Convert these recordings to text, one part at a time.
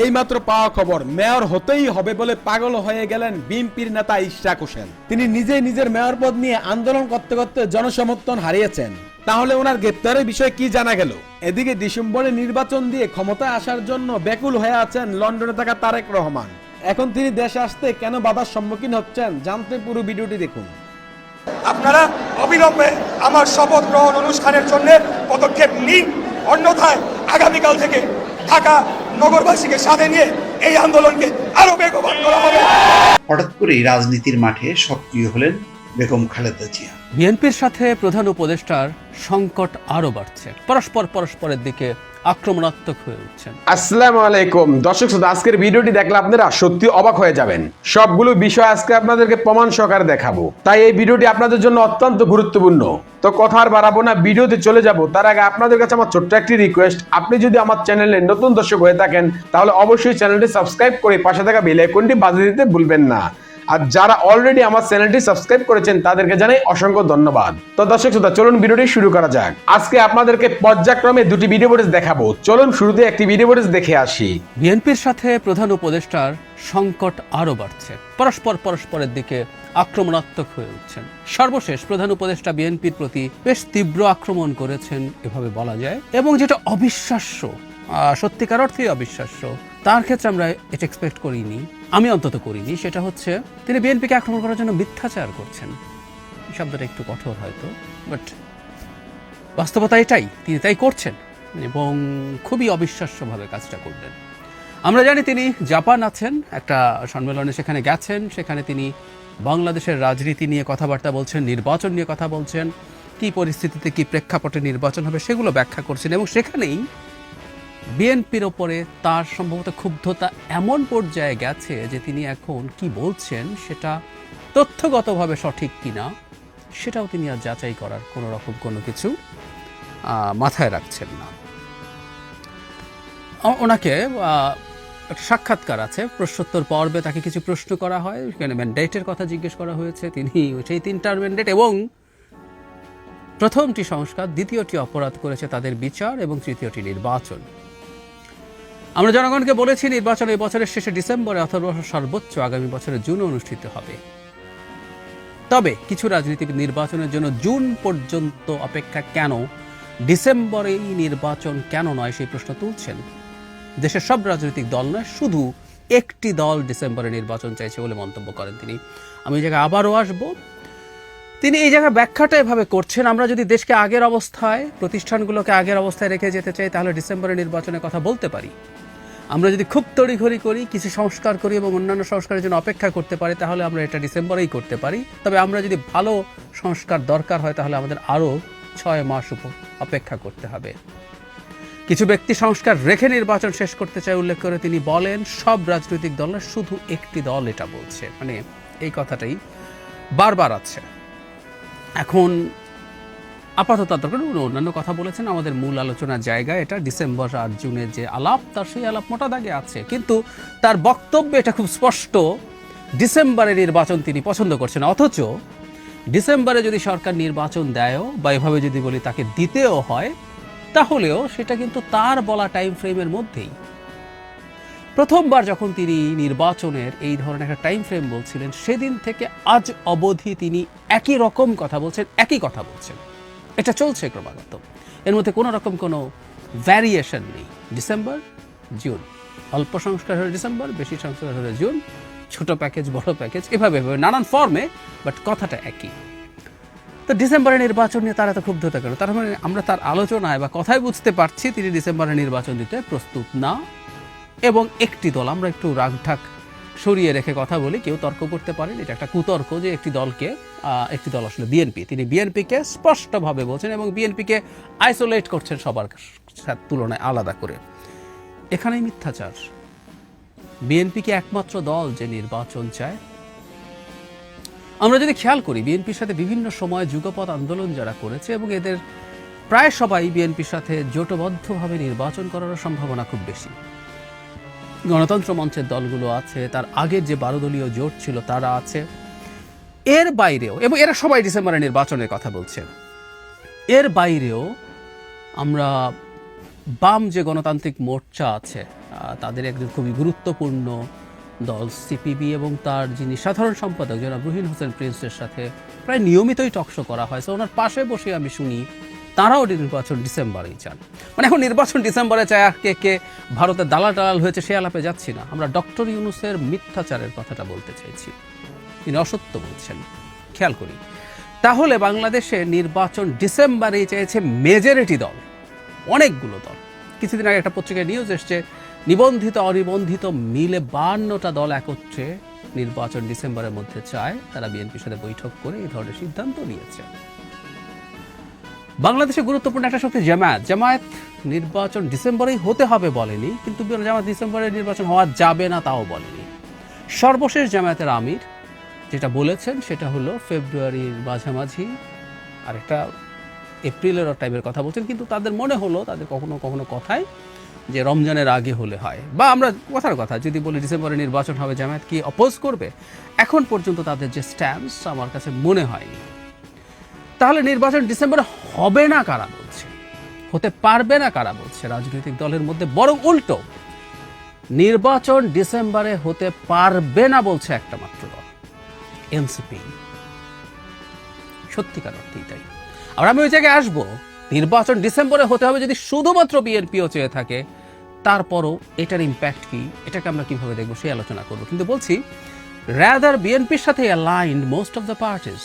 এইমাত্র পাওয়া খবর, মেয়র হতেই হবে বলে পাগল হয়ে গেলেন বিএনপির নেতা ইশরাক হোসেন। তিনি নিজেই নিজের মেয়র পদ নিয়ে আন্দোলন করতে করতে জনসমর্থন হারিয়েছেন। তাহলে ওনার গ্রেপ্তারের বিষয়ে কি জানা গেল? এদিকে ডিসেম্বরে নির্বাচন দিয়ে ক্ষমতায় আসার জন্য ব্যাকুল হয়ে আছেন লন্ডনে থাকা তারেক রহমান। এখন তিনি দেশে আসতে কেন বাধার সম্মুখীন হচ্ছেন জানতে পুরো ভিডিওটি দেখুন। আপনারা অবিলম্বে আমার শপথ গ্রহণ অনুষ্ঠানের জন্য পদক্ষেপ নিন। অন্যথায় আগামীকাল থেকে ঢাকা নগরবাসীকে সাথে নিয়ে এই আন্দোলনকে আরও বেগবান করা হবে। হঠাৎ করেই রাজনীতির মাঠে সক্রিয় হলেন বেগম খালেদা জিয়া। বিএনপির সাথে প্রধান উপদেষ্টার সংকট আরও বাড়ছে। পরস্পর পরস্পরের দিকে আক্রমণাত্মক হয়ে উঠছেন। আসসালামু আলাইকুম। দর্শক শ্রোতা, আজকের ভিডিওটি দেখলে আপনারা সত্যি অবাক হয়ে যাবেন। সবগুলো বিষয় আজকে আপনাদেরকে প্রমাণ সহকারে দেখাবো। তাই এই ভিডিওটি আপনাদের জন্য অত্যন্ত গুরুত্বপূর্ণ। তো কথা আর বাড়াবো না, ভিডিওতে চলে যাব। তার আগে আপনাদের কাছে আমার ছোট্ট একটি রিকোয়েস্ট আপনি যদি আমার চ্যানেলে নতুন দর্শক হয়ে থাকেন, তাহলে অবশ্যই চ্যানেলটি সাবস্ক্রাইব করে পাশে থাকা বেল আইকনটি বাজিয়ে দিতে ভুলবেন না। আর যারা অলরেডি আমার চ্যানেলটি সাবস্ক্রাইব করেছেন, তাদেরকে জানাই অসংখ্য ধন্যবাদ। তো দর্শক শ্রোতা, চলুন ভিডিওটি শুরু করা যাক। আজকে আপনাদেরকে পর্যায়ক্রমে দুটি ভিডিও ফুটেজ দেখাবো। চলুন শুরুতে একটি ভিডিও ফুটেজ দেখে আসি। বিএনপির সাথে প্রধান উপদেষ্টার সংকট আরও বাড়ছে। পরস্পর পরস্পরের দিকে আক্রমণাত্মক হয়ে উঠছেন। সর্বশেষ প্রধান উপদেষ্টা বিএনপির প্রতি বেশ তীব্র আক্রমণ করেছেন, এভাবে বলা যায়। এবং যেটা অবিশ্বাস্য সত্যিকার অর্থেই অবিশ্বাস্য, তার ক্ষেত্রে আমরা এটা এক্সপেক্ট করিনি। আমি অন্তত করিনি, সেটা হচ্ছে তিনি বিএনপিকে আক্রমণ করার জন্য মিথ্যাচার করছেন। শব্দটা একটু কঠোর হয়তো বাট বাস্তবতা এটাই, তিনি তাই করছেন এবং খুবই অবিশ্বাস্যভাবে কাজটা করলেন। আমরা জানি তিনি জাপান আছেন, একটা সম্মেলনে সেখানে গেছেন, সেখানে তিনি বাংলাদেশের রাজনীতি নিয়ে কথাবার্তা বলছেন, নির্বাচন নিয়ে কথা বলছেন, কি পরিস্থিতিতে কি প্রেক্ষাপটে নির্বাচন হবে সেগুলো ব্যাখ্যা করছেন এবং সেখানেই বিএনপির ওপরে তার সম্ভবত ক্ষুব্ধতা এমন পর্যায়ে গেছে যে তিনি এখন কি বলছেন সেটা তথ্যগতভাবে সঠিক কিনা, সেটাও তিনি আর যাচাই করার কোনো রকম কোনো কিছু মাথায় রাখছেন না। ওনাকে সাক্ষাৎকার আছে, প্রশ্নোত্তর পর্বে তাকে কিছু প্রশ্ন করা হয়, সেখানে ম্যান্ডেটের কথা জিজ্ঞেস করা হয়েছে, তিনি সেই তিনটার ম্যান্ডেট এবং প্রথমটি সংস্কার, দ্বিতীয়টি অপরাধ করেছে তাদের বিচার এবং তৃতীয়টি নির্বাচন। আমরা জনগণকে বলেছি, নির্বাচন এই বছরের শেষে ডিসেম্বরে অথবা সর্বোচ্চ আগামী বছরের জুনে অনুষ্ঠিত হবে। তবে কিছু রাজনীতিবিদ নির্বাচনের জন্য জুন পর্যন্ত অপেক্ষা কেন? ডিসেম্বরেই নির্বাচন কেন নয় সেই প্রশ্ন তুলছেন। দেশের সব রাজনৈতিক দল নয়, শুধু একটি দল ডিসেম্বরে নির্বাচন চাইছে বলে মন্তব্য করেন তিনি। আমি এই জায়গায় আবারও আসব। তিনি এই জায়গার ব্যাখ্যাটা এভাবে করছেন, আমরা যদি দেশকে আগের অবস্থায়, প্রতিষ্ঠানগুলোকে আগের অবস্থায় রেখে যেতে চাই, তাহলে ডিসেম্বরে নির্বাচনের কথা বলতে পারি। আমরা যদি খুব তড়িঘড়ি করি, কিছু সংস্কার করি এবং অন্যান্য সংস্কারের জন্য অপেক্ষা করতে পারি, তাহলে আমরা এটা ডিসেম্বরেই করতে পারি। তবে আমরা যদি ভালো সংস্কার দরকার হয়, তাহলে আমাদের আরও ছয় মাস অপেক্ষা করতে হবে। কিছু ব্যক্তি সংস্কার রেখে নির্বাচন শেষ করতে চায় উল্লেখ করে তিনি বলেন, সব রাজনৈতিক দল শুধু একটি দল এটা বলছে। মানে এই কথাটাই বারবার আছে। এখন আপাতত তার অন্যান্য কথা বলেছেন, আমাদের মূল আলোচনার জায়গা এটা, ডিসেম্বর আর জুনের যে আলাপ, তার সেই আলাপ মোটা দাগে আছে। কিন্তু তার বক্তব্যে এটা খুব স্পষ্ট, ডিসেম্বরে নির্বাচন তিনি পছন্দ করছেন। অথচ ডিসেম্বরে যদি সরকার নির্বাচন দেয়ও, বা এভাবে যদি বলি তাকে দিতেও হয়, তাহলেও সেটা কিন্তু তার বলা টাইম ফ্রেমের মধ্যেই। প্রথমবার যখন তিনি নির্বাচনের এই ধরনের একটা টাইম ফ্রেম বলছিলেন, সেদিন থেকে আজ অবধি তিনি একই রকম কথা বলছেন, একই কথা বলছেন। এটা চলছে ক্রমাগত। এর মধ্যে কোনো রকম কোনো ভ্যারিয়েশন নেই। ডিসেম্বর জুন অল্প সংস্কার হলে ডিসেম্বর বেশি সংস্কার হলে জুন ছোট প্যাকেজ বড় প্যাকেজ এভাবে এভাবে নানান ফর্মে বাট কথাটা একই। তো ডিসেম্বরের নির্বাচন নিয়ে তারা তো ক্ষুব্ধতা কেন তার মানে আমরা তার আলোচনায় বা কথায় বুঝতে পারছি তিনি ডিসেম্বরের নির্বাচন দিতে প্রস্তুত না। এবং একটি দল, আমরা একটু রাগঢাক সরিয়ে রেখে কথা বলি, কেউ তর্ক করতে পারেন। এটা একটা কুতর্ক যে একটি দলকে একটি দল আসলে বিএনপি। তিনি বিএনপিকে স্পষ্টভাবে বলছেন এবং বিএনপিকে আইসোলেট করছেন সবার তুলনায় আলাদা করে। এখানেই মিথ্যাচার। বিএনপিকে একমাত্র দল যে নির্বাচন চায়। আমরা যদি খেয়াল করি, বিএনপির সাথে বিভিন্ন সময় যুগপৎ আন্দোলন যারা করেছে এবং এদের প্রায় সবাই বিএনপির সাথে জোটবদ্ধভাবে নির্বাচন করার সম্ভাবনা খুব বেশি। গণতন্ত্র মঞ্চের দলগুলো আছে, তার আগের যে বারো দলীয় জোট ছিল তারা আছে। এর বাইরেও, এবং এরা সবাই ডিসেম্বরে নির্বাচনের কথা বলছে। এর বাইরেও আমরা বাম যে গণতান্ত্রিক মোর্চা আছে তাদের একজন খুবই গুরুত্বপূর্ণ দল সিপিবি এবং তার যিনি সাধারণ সম্পাদক জনাব রুহিন হোসেন প্রিন্সের সাথে প্রায় নিয়মিতই টকশো করা হয়। তো ওনার পাশে বসে আমি শুনি তারাও নির্বাচন ডিসেম্বরেই চান। মানে এখন নির্বাচন ডিসেম্বরে চায় আর কে কে ভারতের দালাল টালাল হয়েছে সে আলাপে যাচ্ছি না। আমরা ডক্টর ইউনুসের মিথ্যাচারের কথাটা বলতে চাইছি। তিনি অসত্য বলছেন। খেয়াল করি। তাহলে বাংলাদেশে নির্বাচন ডিসেম্বরেই চেয়েছে মেজরিটি দল, অনেকগুলো দল। কিছুদিন আগে একটা পত্রিকায় নিউজ এসছে, নিবন্ধিত, অনিবন্ধিত মিলে বান্নটা দল একত্রে নির্বাচন ডিসেম্বরের মধ্যে চায়। তারা বিএনপির সাথে বৈঠক করে এই ধরনের সিদ্ধান্ত নিয়েছে। বাংলাদেশে গুরুত্বপূর্ণ একটা শক্তি জামায়াত। জামায়াত নির্বাচন ডিসেম্বরেই হতে হবে বলেনি, কিন্তু জামায়াত ডিসেম্বরে নির্বাচন হওয়া যাবে না তাও বলেনি। সর্বশেষ জামায়াতের আমির যেটা বলেছেন সেটা হলো ফেব্রুয়ারির মাঝামাঝি, আর একটা এপ্রিলের টাইমের কথা বলছেন, কিন্তু তাদের মনে হলো, তাদের কখনো কখনো কথায় যে রমজানের আগে হলে হয়। বা আমরা কথার কথা, যদি বলি ডিসেম্বরে নির্বাচন হবে, জামায়াত কি অপোজ করবে? এখন পর্যন্ত তাদের যে স্ট্যাম্পস আমার কাছে মনে হয়নি। তাহলে নির্বাচন ডিসেম্বরে হবে না কারা বলছে? হতে পারবে না কারা বলছে রাজনৈতিক দলের মধ্যে, বরং উল্টো। নির্বাচন ডিসেম্বরে হতে পারবে না বলছে একটা মাত্র দল, এনসিপি। সত্যিকার অর্থেই তাই। আর আমি ওই জায়গায় আসব, নির্বাচন ডিসেম্বরে হতে হবে যদি শুধুমাত্র বিএনপিও চেয়ে থাকে, তারপরও এটার ইম্প্যাক্ট কি, এটাকে আমরা কীভাবে দেখব সেই আলোচনা করব। কিন্তু বলছি র্যাদার বিএনপির সাথে aligned most of the parties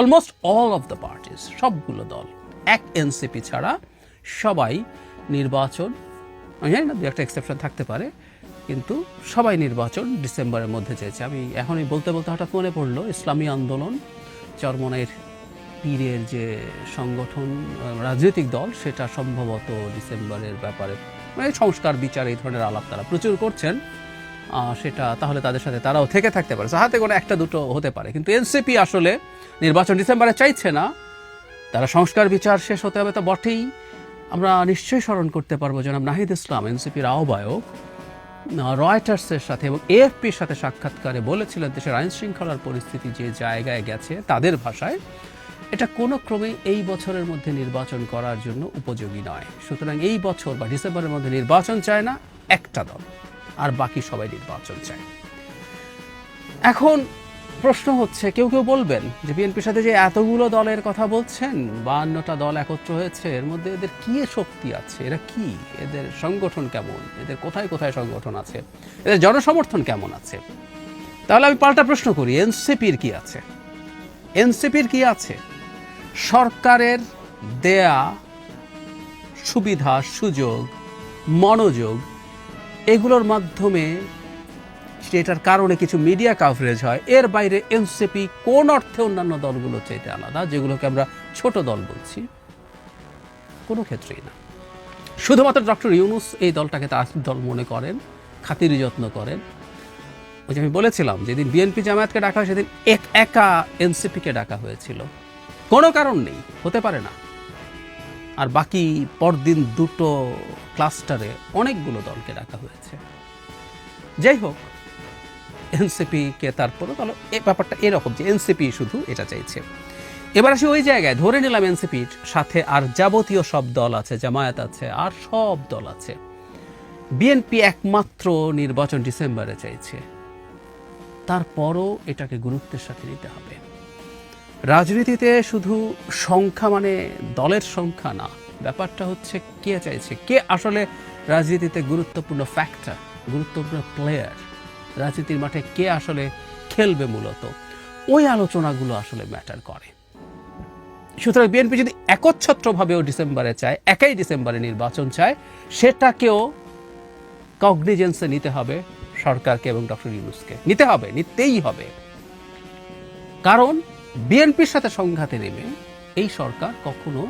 almost all of the parties সবগুলো দল, এক এনসিপি ছাড়া সবাই নির্বাচন, আমি জানি না, দু একটা এক্সেপশন থাকতে পারে, কিন্তু সবাই নির্বাচন ডিসেম্বরের মধ্যে চেয়েছে। আমি এখনই বলতে বলতে হঠাৎ মনে পড়ল, ইসলামী আন্দোলন চরমনের পীরের যে সংগঠন রাজনৈতিক দল, সেটা সম্ভবত ডিসেম্বরের ব্যাপারে মানে সংস্কার, বিচার, এই ধরনের আলাপ তারা প্রচুর করছেন। সেটা তাহলে তাদের সাথে তারাও থেকে থাকতে পারে। হাতে কোনো একটা দুটো হতে পারে। কিন্তু এনসিপি আসলে নির্বাচন ডিসেম্বরে চাইছে না। তারা সংস্কার বিচার শেষ হতে হবে তো বটেই। আমরা নিশ্চয়ই স্মরণ করতে পারব জনাব নাহিদ ইসলাম, এনসিপির আহ্বায়ক। রয়টার্সের সাথে এবং এএফপির সাথে সাক্ষাৎকারে বলেছিলেন দেশের আইন শৃঙ্খলার পরিস্থিতি যে জায়গায় গেছে তাদের ভাষায়, এটা কোনো ক্রমে এই বছরের মধ্যে নির্বাচন করার জন্য উপযোগী নয়। সুতরাং এই বছর বা ডিসেম্বরের মধ্যে নির্বাচন চায় না একটা দল। আর বাকি সবাই নির্বাচন চায়। এখন প্রশ্ন হচ্ছে, কেউ কেউ বলবেন যে বিএনপির সাথে যে এতগুলো দলের কথা বলছেন, বাহান্নটা দল একত্র হয়েছে, এর মধ্যে এদের কি শক্তি আছে? এরা কি? এদের সংগঠন কেমন? এদের কোথায় কোথায় সংগঠন আছে? এদের জনসমর্থন কেমন আছে? তাহলে আমি পাল্টা প্রশ্ন করি, এনসিপির কি আছে? এনসিপির কি আছে? সরকারের দেয়া সুবিধা, সুযোগ, মনোযোগ এগুলোর মাধ্যমে সেটার কারণে কিছু মিডিয়া কাভারেজ হয়। এর বাইরে এনসিপি কোন অর্থে অন্যান্য দলগুলো চাইতে আলাদা, যেগুলোকে আমরা ছোট দল বলছি, কোনো ক্ষেত্রেই না। শুধুমাত্র ডক্টর ইউনুস এই দলটাকে তার দল মনে করেন, খাতির যত্ন করেন। ওই যে আমি বলেছিলাম, যেদিন বিএনপি জামায়াতকে ডাকা হয়, সেদিন এক একা এনসিপিকে ডাকা হয়েছিল। কোনো কারণ নেই, হতে পারে না। আর বাকি পরদিন দুটো ক্লাস্টারে অনেকগুলো দলকে ডাকা হয়েছে। যাই হোক, এনসিপিকে তারপরে তাহলে এই ব্যাপারটা এরকম যে এনসিপি শুধু এটা চাইছে। এবার আসি ওই জায়গায়, ধরে নিলাম এনসিপির সাথে আর যাবতীয় সব দল আছে, জামায়াত আছে, আর সব দল আছে। বিএনপি একমাত্র নির্বাচন ডিসেম্বরে চাইছে। তারপরও এটাকে গুরুত্বের সাথে নিতে হবে। রাজনীতিতে শুধু সংখ্যা মানে দলের সংখ্যা না, ব্যাপারটা হচ্ছে কে চাইছে, কে আসলে রাজনীতিতে গুরুত্বপূর্ণ ফ্যাক্টর গুরুত্বপূর্ণ প্লেয়ার রাজনীতির মাঠে কে আসলে খেলবে মূলত, ওই আলোচনাগুলো আসলে ম্যাটার করে। সুতরাং বিএনপি যদি একচ্ছত্রভাবেও ডিসেম্বরে চায়, একাই ডিসেম্বরে নির্বাচন চায়, সেটাকেও কগনিজেন্সে নিতে হবে সরকারকে এবং ডক্টর ইউনুসকে। নিতে হবে, নিতেই হবে। কারণ বিএনপির সাথে সংঘাতে নেমে এই সরকার কখনো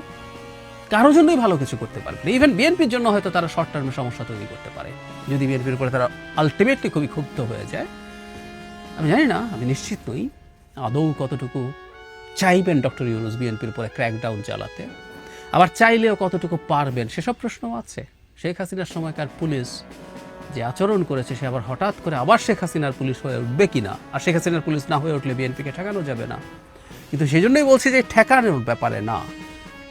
কারোর জন্যই ভালো কিছু করতে পারবে ইভেন বিএনপির জন্য হয়তো তারা শর্ট টার্মে সমস্যা তৈরি করতে পারে। যদি বিএনপির উপরে তারা আলটিমেটলি খুবই ক্ষুব্ধ হয়ে যায়, আমি জানি না, আমি নিশ্চিত নই। আদৌ কতটুকু চাইবেন ডক্টর ইউনুস বিএনপির উপরে ক্র্যাকডাউন চালাতে? আবার চাইলেও কতটুকু পারবেন, সেসব প্রশ্নও আছে। শেখ হাসিনার সময়কার পুলিশ যে আচরণ করেছে, সে আবার হঠাৎ করে আবার শেখ হাসিনার পুলিশ হয়ে উঠবে কিনা? আর শেখ হাসিনার পুলিশ না হয়ে উঠলে বিএনপিকে ঠেকানো যাবে না। কিন্তু সেই জন্যই বলছি যে ঠেকানোর ব্যাপারে না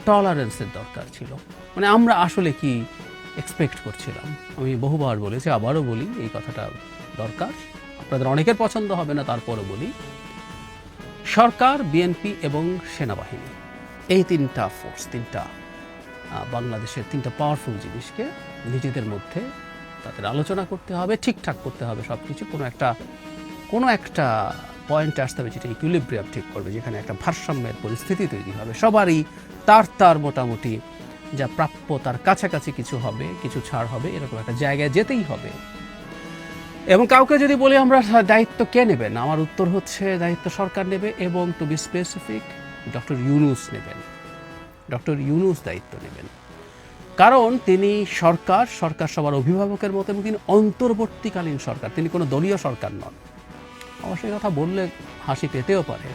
টলারেন্সের দরকার ছিল। মানে আমরা আসলে কি এক্সপেক্ট করছিলাম? আমি বহুবার বলেছি, আবারও বলি, এই কথাটা দরকার। আপনাদের অনেকের পছন্দ হবে না, তারপরও বলি। সরকার, বিএনপি এবং সেনাবাহিনী, এই তিনটা ফোর্স তিনটা বাংলাদেশের তিনটা পাওয়ারফুল জিনিসকে নিজেদের মধ্যে তাদের আলোচনা করতে হবে, ঠিকঠাক করতে হবে সব কিছু কোনো একটা কোনো একটা পয়েন্টে আসতে হবে যেটা ইকুইলিব্রিয়াম ঠিক করবে, যেখানে একটা ভারসাম্যের পরিস্থিতি তৈরি হবে। সবারই তার তার মোটামুটি যা প্রাপ্য তার কাছাকাছি কিছু হবে, কিছু ছাড় হবে, এরকম একটা জায়গায় যেতেই হবে। এবং কাউকে যদি বলি আমরা, দায়িত্ব কে নেবেন আমার উত্তর হচ্ছে দায়িত্ব সরকার নেবে এবং to be specific doctor Yunus নেবেন। ডক্টর ইউনুস দায়িত্ব নেবেন। কারণ তিনি সরকার সরকার সবার অভিভাবকের মতো এবং তিনি অন্তর্বর্তীকালীন সরকার। তিনি কোনো দলীয় সরকার নন। অবশ্যই কথা বললে হাসি পেতেও পারে।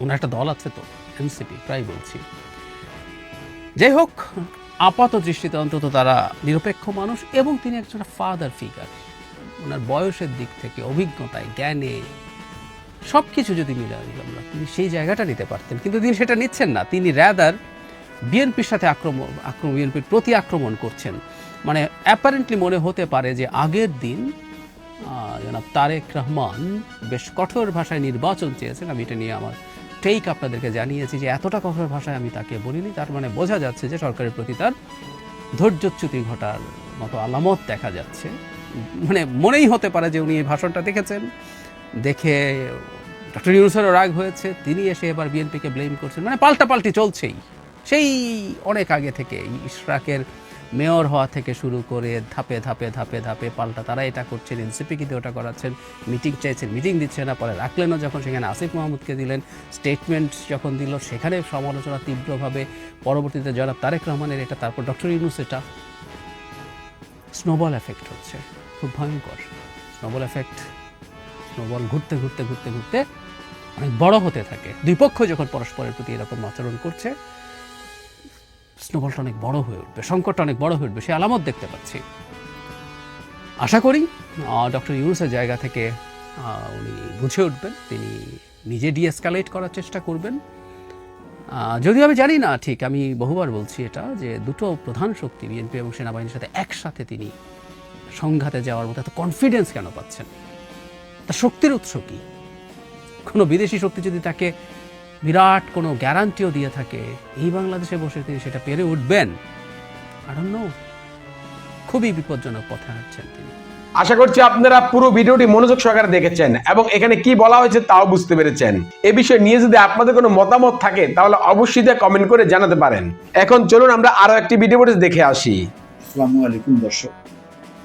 ওনার একটা দল আছে তো, এনসিপি, প্রায় বলছি। যাই হোক, আপাত দৃষ্টিতে অন্তত তারা নিরপেক্ষ মানুষ এবং তিনি একজন ফাদার ফিগার ওনার বয়সের দিক থেকে, অভিজ্ঞতায়, জ্ঞানে সব কিছু যদি মিলে আমরা, তিনি সেই জায়গাটা নিতে পারতেন। কিন্তু তিনি সেটা নিচ্ছেন না। তিনি র্যাদার বিএনপির সাথে আক্রমণ আক্রমণ বিএনপির প্রতি আক্রমণ করছেন। মানে অ্যাপারেন্টলি মনে হতে পারে যে আগের দিন জনাব তারেক রহমান। বেশ কঠোর ভাষায় নির্বাচন চেয়েছেন। আমি এটা নিয়ে আমার টেক আপনাদেরকে জানিয়েছি যে এতটা কঠোর ভাষায় আমি তাকে বলিনি। তার মানে বোঝা যাচ্ছে যে সরকারের প্রতি তার ধৈর্যচ্যুতি ঘটার মতো আলামত দেখা যাচ্ছে। মানে মনেই হতে পারে যে উনি এই ভাষণটা দেখেছেন। দেখে ডক্টর ইউনুসেরও রাগ হয়েছে। তিনি এসে এবার বিএনপিকে ব্লেম করছেন। মানে পাল্টাপাল্টি চলছেই। সেই অনেক আগে থেকে ইশরাকের মেয়র হওয়া থেকে শুরু করে ধাপে ধাপে ধাপে ধাপে পাল্টা তারা এটা করছেন, এনসিপি কিন্তু ওটা করাচ্ছেন, মিটিং চাইছেন, মিটিং দিচ্ছে না, পরে রাখলেনও যখন সেখানে আসিফ মাহমুদকে দিলেন স্টেটমেন্ট যখন দিল, সেখানে সমালোচনা তীব্রভাবে পরবর্তীতে জনাব তারেক রহমানের এটা, তারপর ডক্টর ইউনুস এটা। স্নোবল এফেক্ট হচ্ছে, খুব ভয়ঙ্কর। স্নোবল এফেক্ট স্নোবল ঘুরতে ঘুরতে ঘুরতে ঘুরতে অনেক বড় হতে থাকে। দুই পক্ষ যখন পরস্পরের প্রতি এরকম আচরণ করছে স্নোবলটা অনেক বড় হয়ে উঠবে, সংকটটা অনেক বড় হয়ে উঠবে, সে আলামত দেখতে পাচ্ছি। আশা করি ডক্টর ইউনুসের জায়গা থেকে উনি বুঝে উঠবেন, তিনি নিজে ডিএসকালেট করার চেষ্টা করবেন। যদিও আমি জানি না, ঠিক, আমি বহুবার বলছি এটা, যে দুটো প্রধান শক্তি বিএনপি এবং সেনাবাহিনীর সাথে একসাথে তিনি সংঘাতে যাওয়ার মতো এত কনফিডেন্স কেন পাচ্ছেন? তার শক্তির উৎস কী? কোনো বিদেশি শক্তি যদি তাকে বিরাট কোনো গ্যারান্টিও দিয়ে থাকে এই বাংলাদেশে বসে তিনি সেটা পেরে উঠবেন। আরণ্য খুবই বিপজ্জনক পথে হাঁটছেন তিনি। আশা করছি আপনারা পুরো ভিডিওটি মনোযোগ সহকারে দেখেছেন এবং এখানে কি বলা হয়েছে তাও বুঝতে পেরেছেন। এ বিষয়ে নিয়ে যদি আপনাদের কোনো মতামত থাকে তাহলে অবশ্যই তা কমেন্ট করে জানাতে পারেন। এখন চলুন আমরা আরও একটি ভিডিও ফুটেজ দেখে আসি। আসসালামু আলাইকুম দর্শক।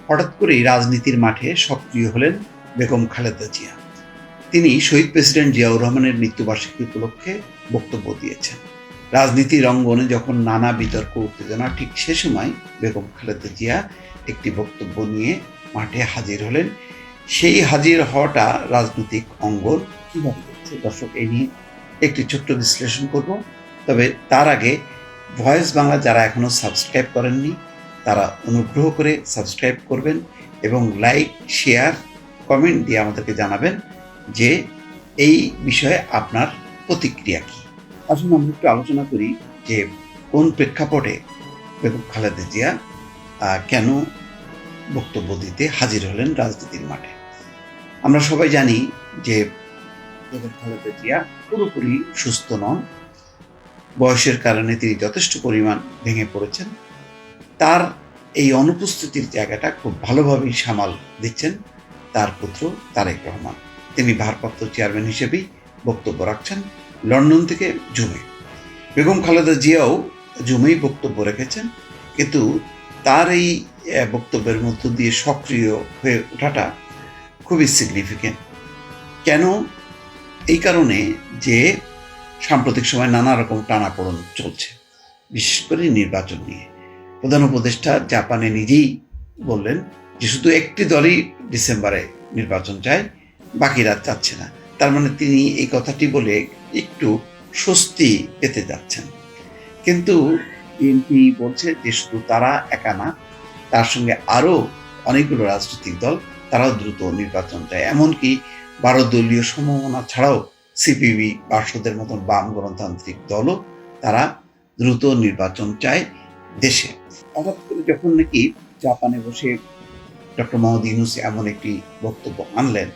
হঠাৎ করেই রাজনীতির মাঠে সক্রিয় হলেন বেগম খালেদা জিয়া। তিনি শহীদ প্রেসিডেন্ট জিয়াউর রহমানের মৃত্যুবার্ষিকী উপলক্ষে বক্তব্য দিয়েছেন। রাজনীতির অঙ্গনে যখন নানা বিতর্ক, উত্তেজনা, ঠিক সে সময় বেগম খালেদা জিয়া একটি বক্তব্য নিয়ে মাঠে হাজির হলেন। সেই হাজির হওয়াটা রাজনৈতিক অঙ্গন কীভাবে দর্শক, এই নিয়ে একটি ছোট্ট বিশ্লেষণ করব। তবে তার আগে ভয়েস বাংলা যারা এখনও সাবস্ক্রাইব করেননি, তারা অনুগ্রহ করে সাবস্ক্রাইব করবেন এবং লাইক, শেয়ার, কমেন্ট দিয়ে আমাদেরকে জানাবেন। যে এই বিষয়ে আপনার প্রতিক্রিয়া কি? আসুন আমরা একটু আলোচনা করি যে কোন প্রেক্ষাপটে বেগম খালেদা জিয়া কেন বক্তব্য দিতে হাজির হলেন রাজনীতির মাঠে? আমরা সবাই জানি যে বেগম খালেদা জিয়া পুরোপুরি সুস্থ নন। বয়সের কারণে তিনি যথেষ্ট পরিমাণ ভেঙে পড়েছেন। তার এই অনুপস্থিতির জায়গাটা খুব ভালোভাবেই সামাল দিচ্ছেন তার পুত্র তারেক রহমান। তিনি ভারপ্রাপ্ত চেয়ারম্যান হিসেবেই বক্তব্য রাখছেন লন্ডন থেকে জুমে। বেগম খালেদা জিয়াও জুমেই বক্তব্য রেখেছেন, কিন্তু তার এই বক্তব্যের মধ্য দিয়ে সক্রিয় হয়ে ওঠাটা খুবই সিগনিফিকেন্ট কেন? এই কারণে যে সাম্প্রতিক সময় নানা রকম টানাপোড়ন চলছে, বিশেষ করে নির্বাচন নিয়ে। প্রধান উপদেষ্টা জাপানে নিজেই বললেন যে শুধু একটি দলই ডিসেম্বরে নির্বাচন চায় বাকিরা চাচ্ছে না। তার মানে তিনি এই কথাটি বলে একটু স্বস্তি পেতে যাচ্ছেন। কিন্তু বিএনপি বলছে যে শুধু তারা একা না, তার সঙ্গে আরও অনেকগুলো রাজনৈতিক দল তারাও দ্রুত নির্বাচন চায়। এমনকি বারো দলীয় সম্ভাবনা ছাড়াও সিপিবি বার্ষদের মতন বাম গণতান্ত্রিক দলও তারা দ্রুত নির্বাচন চায় দেশে। হঠাৎ করে যখন নাকি জাপানে বসে ডক্টর মোহাম্মদ ইউনুস এমন একটি বক্তব্য আনলেন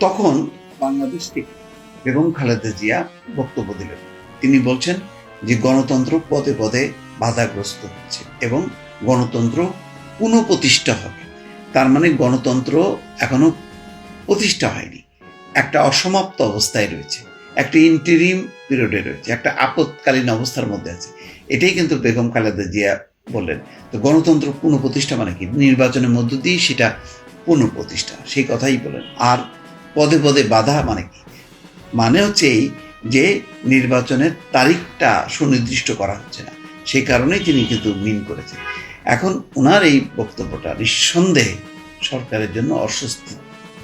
তখন বাংলাদেশ থেকে বেগম খালেদা জিয়া বক্তব্য দিলেন। তিনি বলছেন যে গণতন্ত্র পদে পদে বাধাগ্রস্ত হচ্ছে এবং গণতন্ত্র পুনঃপ্রতিষ্ঠা হবে। তার মানে গণতন্ত্র এখনও প্রতিষ্ঠা হয়নি। একটা অসমাপ্ত অবস্থায় রয়েছে। একটা ইন্টেরিম পিরিয়ডে রয়েছে। একটা আপৎকালীন অবস্থার মধ্যে আছে। এটাই কিন্তু বেগম খালেদা জিয়া বললেন। তো গণতন্ত্র পুনঃপ্রতিষ্ঠা মানে কি? নির্বাচনের মধ্য দিয়ে সেটা পুনঃপ্রতিষ্ঠা। সেই কথাই বলেন। আর পদে পদে বাধা মানে কি? মানে হচ্ছে এই যে নির্বাচনের তারিখটা সুনির্দিষ্ট করা হচ্ছে না। সেই কারণেই তিনি কিন্তু মিন করেছেন। এখন ওনার এই বক্তব্যটা নিঃসন্দেহে সরকারের জন্য অস্বস্তি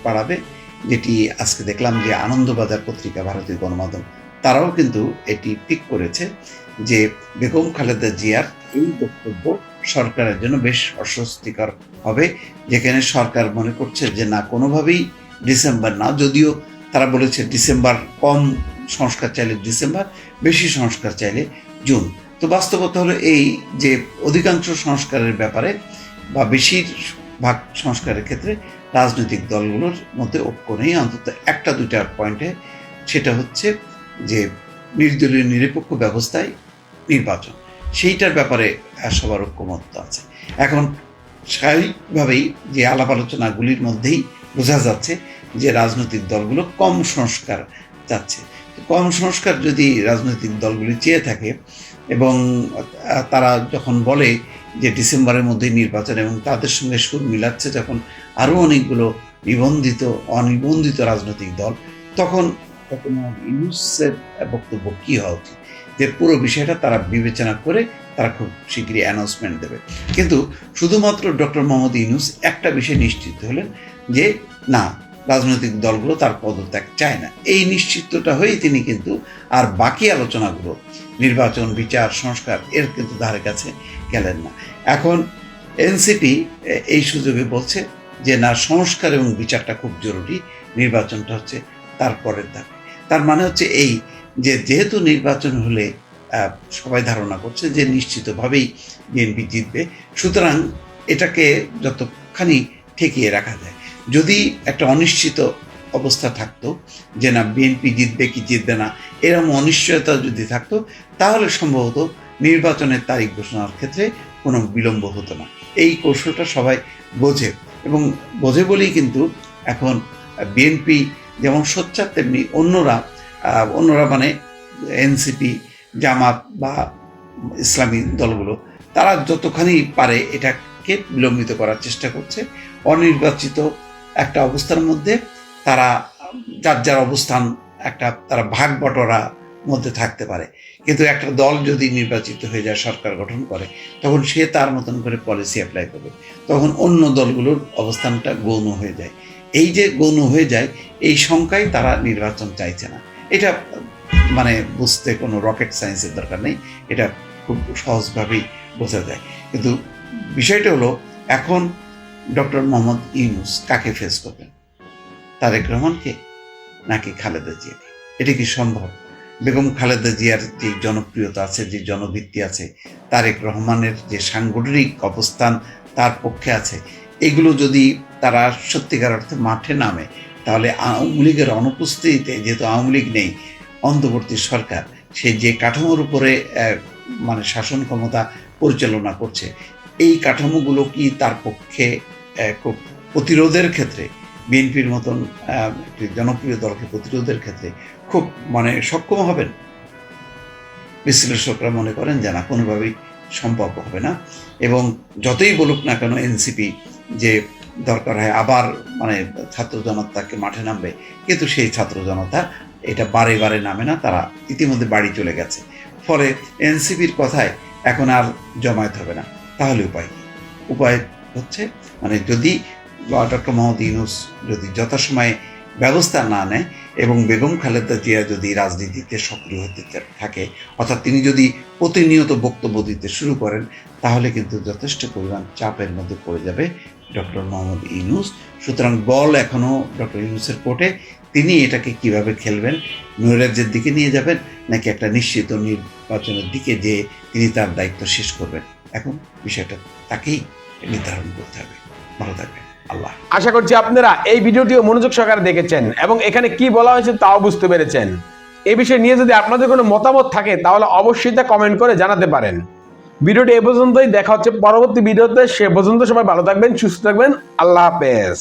বাড়াবে, যেটি আজকে দেখলাম যে আনন্দবাজার পত্রিকা, ভারতীয় গণমাধ্যম, তারাও কিন্তু এটি ঠিক করেছে যে বেগম খালেদা জিয়ার এই বক্তব্য সরকারের জন্য বেশ অস্বস্তিকর হবে। যেখানে সরকার মনে করছে যে না, কোনোভাবেই ডিসেম্বর না, যদিও তারা বলেছে ডিসেম্বর কম সংস্কার চাইলে ডিসেম্বর, বেশি সংস্কার চাইলে জুন। তো বাস্তবতা হলো এই যে অধিকাংশ সংস্কারের ব্যাপারে বা বেশিরভাগ সংস্কারের ক্ষেত্রে রাজনৈতিক দলগুলোর মধ্যে ঐক্য নেই। অন্তত একটা দুইটা পয়েন্টে সেটা হচ্ছে যে নির্দলীয় নিরপেক্ষ ব্যবস্থায় নির্বাচন, সেইটার ব্যাপারে সবার ঐক্যমত্য আছে। এখন স্বাভাবিকভাবেই যে আলাপ আলোচনাগুলির মধ্যেই বোঝা যাচ্ছে যে রাজনৈতিক দলগুলো কম সংস্কার চাচ্ছে। কম সংস্কার যদি রাজনৈতিক দলগুলি চেয়ে থাকে এবং তারা যখন বলে যে ডিসেম্বরের মধ্যে নির্বাচন এবং তাদের সঙ্গে সুর মিলাচ্ছে যখন আরও অনেকগুলো নিবন্ধিত, অনিবন্ধিত রাজনৈতিক দল, তখন মোহাম্মদ বক্তব্য কী হওয়া উচিত? যে পুরো বিষয়টা তারা বিবেচনা করে তারা খুব শীঘ্রই অ্যানাউন্সমেন্ট দেবে। কিন্তু শুধুমাত্র ডক্টর মোহাম্মদ ইউনুস একটা বিষয় নিশ্চিত হলেন যে, না, রাজনৈতিক দলগুলো তার পদত্যাগ চায় না। এই নিশ্চিতটা হয়েই তিনি কিন্তু আর বাকি আলোচনাগুলো, নির্বাচন, বিচার, সংস্কার, এর কিন্তু ধারে কাছে গেলেন না। এখন এনসিপি এই সুযোগে বলছে যে, না, সংস্কার এবং বিচারটা খুব জরুরি, নির্বাচনটা হচ্ছে তারপরের ধাপে। তার মানে হচ্ছে এই যে, যেহেতু নির্বাচন হলে সবাই ধারণা করছে যে, নিশ্চিতভাবেই বিএনপি জিতবে, সুতরাং এটাকে যতখানি ঠেকিয়ে রাখা যায়। যদি একটা অনিশ্চিত অবস্থা থাকতো যে না, বিএনপি জিতবে কি জিতবে না, এরকম অনিশ্চয়তা যদি থাকতো, তাহলে সম্ভবত নির্বাচনের তারিখ ঘোষণার ক্ষেত্রে কোনো বিলম্ব হতো না। এই কৌশলটা সবাই বোঝে এবং বোঝে বলেই কিন্তু এখন বিএনপি যেমন সোচ্চার, তেমনি অন্যরা অন্যরা মানে এনসিপি, জামাত বা ইসলামী দলগুলো, তারা যতখানি পারে এটাকে বিলম্বিত করার চেষ্টা করছে। অনির্বাচিত একটা অবস্থার মধ্যে, তারা যার যার অবস্থান, একটা তারা ভাগ বটরা মধ্যে থাকতে পারে। কিন্তু একটা দল যদি নির্বাচিত হয়ে যায়, সরকার গঠন করে, তখন সে তার মতন করে পলিসি অ্যাপ্লাই করবে। তখন অন্য দলগুলোর অবস্থানটা গৌণ হয়ে যায়। এই যে গৌণ হয়ে যায়, এই সংখ্যায় তারা নির্বাচন চাইছে না। এটা মানে বুঝতে কোনো রকেট সায়েন্সের দরকার নেই। এটা খুব সহজভাবেই বোঝা যায়। কিন্তু বিষয়টা হলো, এখন ডক্টর মোহাম্মদ ইউনুস কাকে ফেস করবেন? তারেক রহমানকে নাকি খালেদা জিয়াকে? এটা কি সম্ভব? বেগম খালেদা জিয়ার যে জনপ্রিয়তা আছে, যে জনভিত্তি আছে, তারেক রহমানের যে সাংগঠনিক অবস্থান তার পক্ষে আছে, এগুলো যদি তারা সত্যিকার অর্থে মাঠে নামে, তাহলে আওয়ামী লীগের অনুপস্থিতিতে যেহেতু আওয়ামী লীগ নেই, অন্তর্বর্তী সরকার, সে যে কাঠামোর উপরে মানে শাসন ক্ষমতা পরিচালনা করছে এই কাঠামোগুলো কি তার পক্ষে খুব প্রতিরোধের ক্ষেত্রে, বিএনপির মতন একটি জনপ্রিয় দলকে প্রতিরোধের ক্ষেত্রে খুব মানে সক্ষম হবেন? বিশ্লেষকরা মনে করেন যে না, কোনোভাবেই সম্ভব হবে না। এবং যতই বলুক না কেন, এনসিপি যে দরকার হয় আবার মানে ছাত্র জনতাকে মাঠে নামবে, কিন্তু সেই ছাত্র জনতা এটা বারে বারে নামে না, তারা ইতিমধ্যে বাড়ি চলে গেছে। ফলে এনসিপির কথায় এখন আর জমায়েত হবে না। তাহলে উপায় কি? উপায় হচ্ছে মানে যদি ডক্টর মোহাম্মদ ইউনুস যদি যথাসময়ে ব্যবস্থা না নেয় এবং বেগম খালেদা জিয়া যদি রাজনীতিতে সক্রিয় হতে থাকে, অর্থাৎ তিনি যদি প্রতিনিয়ত বক্তব্য দিতে শুরু করেন, তাহলে কিন্তু যথেষ্ট পরিমাণ চাপের মধ্যে পড়ে যাবে ডক্টর মোহাম্মদ ইউনুস সুতরাং বল এখনও ডক্টর ইউনুসের কোর্টে। তিনি এটাকে কীভাবে খেলবেন? নৈরাজ্যের দিকে নিয়ে যাবেন নাকি একটা নিশ্চিত নির্বাচনের দিকে যে তিনি তার দায়িত্ব শেষ করবেন? এখন বিষয়টা তাকেই নির্ধারণ করতে হবে। ভালো থাকবেন। আল্লাহ আশা করছি আপনারা এই ভিডিওটিও মনোযোগ সহকারে দেখেছেন এবং এখানে কি বলা হয়েছে তাও বুঝতে পেরেছেন। এ বিষয়ে নিয়ে যদি আপনাদের কোনো মতামত থাকে, তাহলে অবশ্যই তা কমেন্ট করে জানাতে পারেন। ভিডিওটি এ পর্যন্তই। দেখা হচ্ছে পরবর্তী ভিডিওতে। সে পর্যন্ত সবাই ভালো থাকবেন, সুস্থ থাকবেন। আল্লাহ হাফেজ।